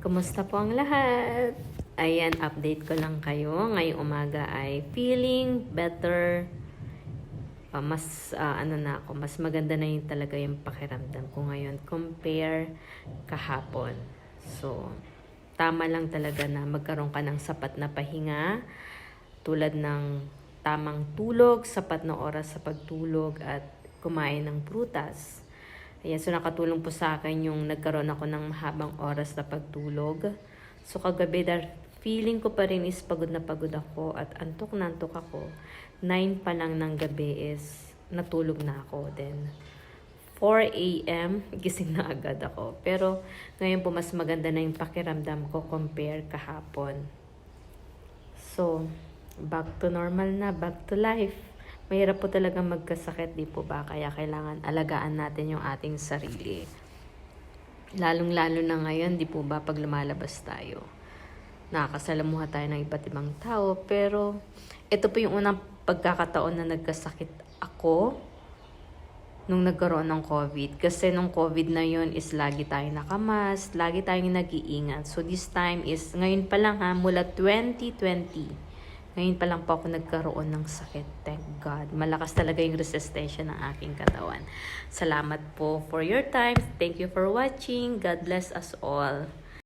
Kumusta po ang lahat? Ayan, update ko lang kayo. Ngayong umaga ay feeling better. Ah, mas, ah, ano na ako, mas maganda na yung talaga yung pakiramdam ko ngayon compare kahapon. So, tama lang talaga na magkaroon ka ng sapat na pahinga tulad ng tamang tulog, sapat na oras sa pagtulog at kumain ng prutas. Ayan, so nakatulong po sa akin yung nagkaroon ako ng mahabang oras na pagtulog. So kagabi, dar, feeling ko pa rin is pagod na pagod ako at antok na antok ako. 9 pa lang ng gabi is natulog na ako. Then 4 a.m. gising na agad ako. Pero ngayon po mas maganda na yung pakiramdam ko compare kahapon. So, back to normal na, back to life. Mahirap po talaga magkasakit, di po ba? Kaya kailangan alagaan natin yung ating sarili. Lalong-lalo na ngayon, di po ba, pag lumalabas tayo. Nakakasalamuha tayo ng iba't ibang tao. Pero, ito po yung unang pagkakataon na nagkasakit ako nung nagkaroon ng COVID. Kasi nung COVID na yun is lagi tayo nakamas, lagi tayong nag-iingat. So this time is, ngayon pa lang ha, mula 2020, ngayon pa lang po ako nagkaroon ng sakit. Thank God. Malakas talaga yung resistensya ng aking katawan. Salamat po for your time. Thank you for watching. God bless us all.